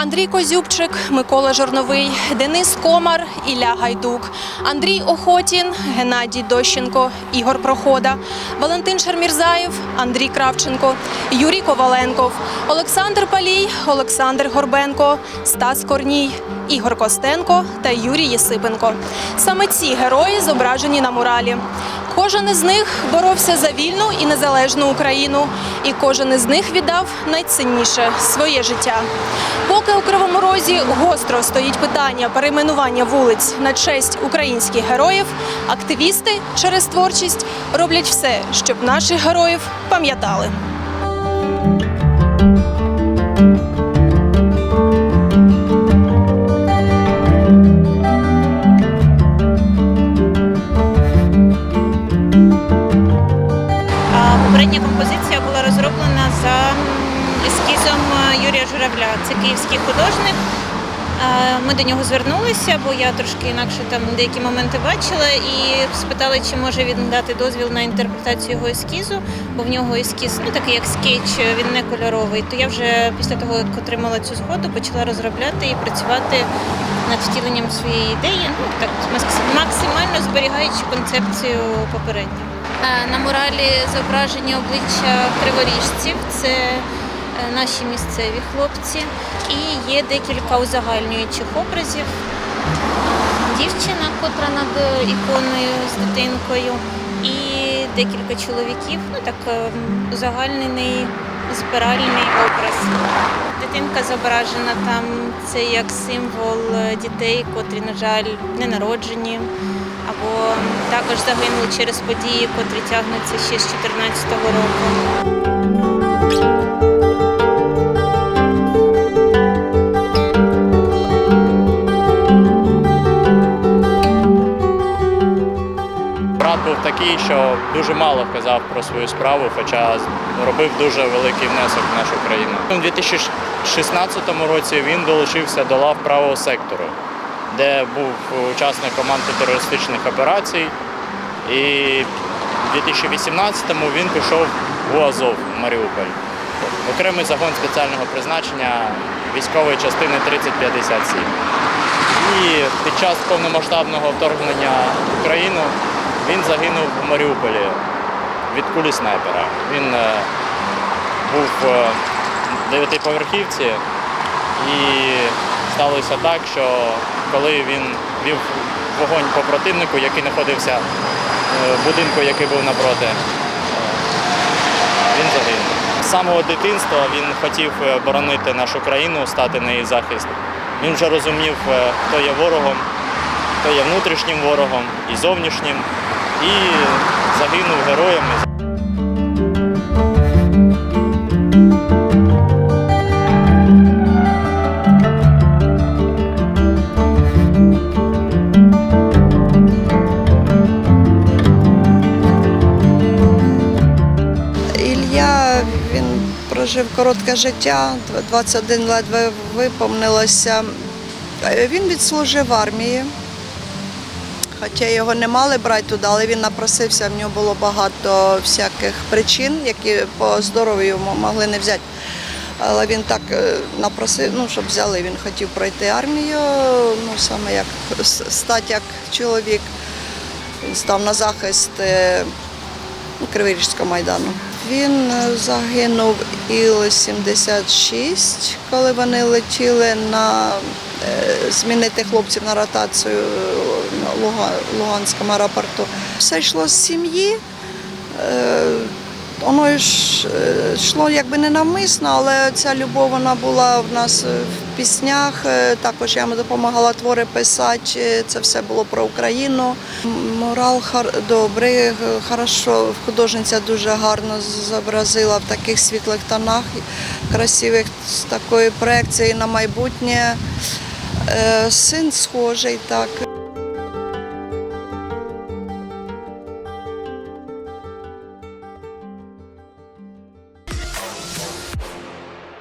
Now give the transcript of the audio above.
Андрій Козюбчик, Микола Жорновий, Денис Комар, Ілля Гайдук, Андрій Охотін, Геннадій Дощенко, Ігор Прохода, Валентин Шармірзаєв, Андрій Кравченко, Юрій Коваленков, Олександр Палій, Олександр Горбенко, Стас Корній, Ігор Костенко та Юрій Єсипенко. Саме ці герої зображені на муралі. Кожен із них боровся за вільну і незалежну Україну, і кожен із них віддав найцінніше своє життя. Поки у Кривому Розі гостро стоїть питання перейменування вулиць на честь українських героїв, активісти через творчість роблять все, щоб наших героїв пам'ятали. Ескізом е, Юрія Журавля. Це київський художник. Е, Ми до нього звернулися, бо я трошки інакше там деякі моменти бачила, і спитали, чи може він дати дозвіл на інтерпретацію його ескізу, бо в нього ескіз, ну такий як скетч, він не кольоровий. То я вже після того, як отримала цю згоду, почала розробляти і працювати над втіленням своєї ідеї. Ну так максимально зберігаючи концепцію попередню. Е, На муралі зображені обличчя криворіжців. Це наші місцеві хлопці. І є декілька узагальнюючих образів. Дівчина, котра над е, іконою з дитинкою, і декілька чоловіків. Ну так е, узагальнений спіральний образ. Дитинка зображена там, це як символ е, дітей, котрі, на жаль, не народжені, або також загинули через події, котрі тягнуться ще з 2014 року. Такий, що дуже мало казав про свою справу, хоча робив дуже великий внесок в нашу країну. У 2016 році він долучився до лав правого сектору, де був учасником антитерористичних операцій. І в 2018-му він пішов у Азов в Маріуполь. Окремий загон спеціального призначення військової частини 3057. І під час повномасштабного вторгнення в Україну він загинув у Маріуполі від кулі снайпера. Він е, був в дев'ятиповерхівці і сталося так, що коли він вів вогонь по противнику, який знаходився е, в будинку, який був напроти, е, він загинув. З самого дитинства він хотів е, боронити нашу країну, стати на її захист. Він вже розумів, е, хто є ворогом, хто є внутрішнім ворогом і зовнішнім, і загинув героєм. Ілля він прожив коротке життя, 21 ледве виповнилося. Він відслужив армії, хоча його не мали брати туди, але він напросився, в нього було багато всяких причин, які по здоров'ю могли не взяти. Але він так е, напросив, ну, щоб взяли. Він хотів пройти армію, ну саме як с- стати як чоловік. Він став на захист ну, майдану. Він е, загинув Іл-76, коли вони летіли на змінити хлопців на ротацію на Луганському аеропорту. Все йшло з сім'ї. Е, Воно е, йшло якби не навмисно, але ця любов вона була в нас е, в піснях. Е, Також я допомагала твори писати. Е, Це все було про Україну. Морал добрий, е, хорошо. Художниця дуже гарно зобразила в таких світлих тонах, красивих з такою проекцією на майбутнє. Е, Син схожий так.